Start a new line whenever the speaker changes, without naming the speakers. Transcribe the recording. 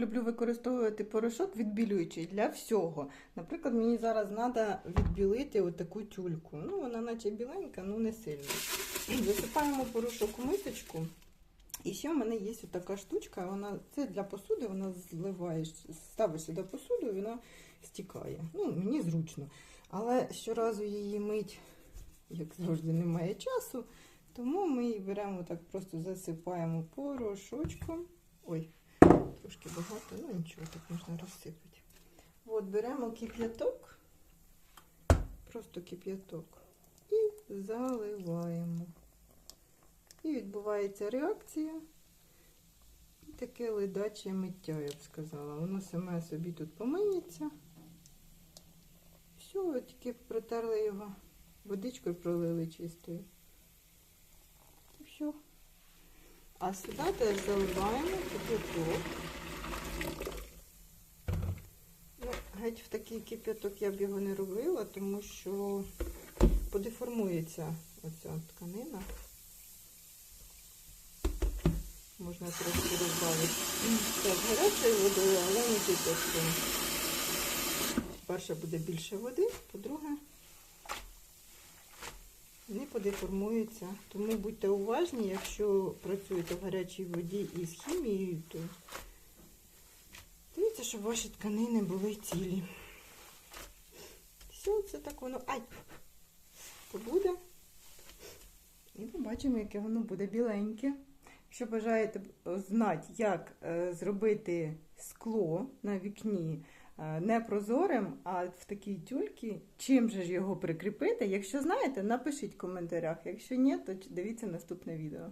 люблю використовувати порошок відбілюючий для всього. Наприклад, мені зараз треба відбілити отаку тюльку. Ну, вона наче біленька, ну не сильно. Засипаємо порошок у мисочку. І ще в мене є така штучка, вона це для посуди, вона зливаєш, ставиш сюди посуду, і вона стікає. Ну, мені зручно. Але щоразу її мить, як завжди, немає часу. Тому ми її беремо так, просто засипаємо порошочком. Ой, нічого, так можна розсипати. От беремо кип'яток, просто кип'яток, і заливаємо. І відбувається реакція. І таке ледаче миття, я б сказала. Воно саме собі тут помиється. Все, тільки протерли його, водичкою пролили чистою. І все. А сюди теж заливаємо кип'яток. Геть в такий кип'яток я б його не робила, тому що подеформується оця тканина. Можна трошки розбавити. Так, гарячою водою, але не кипятком. Перше буде більше води, по-друге, не подеформується. Тому будьте уважні, якщо працюєте в гарячій воді із хімією, то дивіться, щоб ваші тканини були цілі. Все, це так воно. Ай! Побуде. І побачимо, яке воно буде біленьке. Якщо бажаєте знати, як е, зробити скло на вікні е, не прозорим, а в такій тюльці, чим же ж його прикріпити? Якщо знаєте, напишіть в коментарях. Якщо ні, то дивіться наступне відео.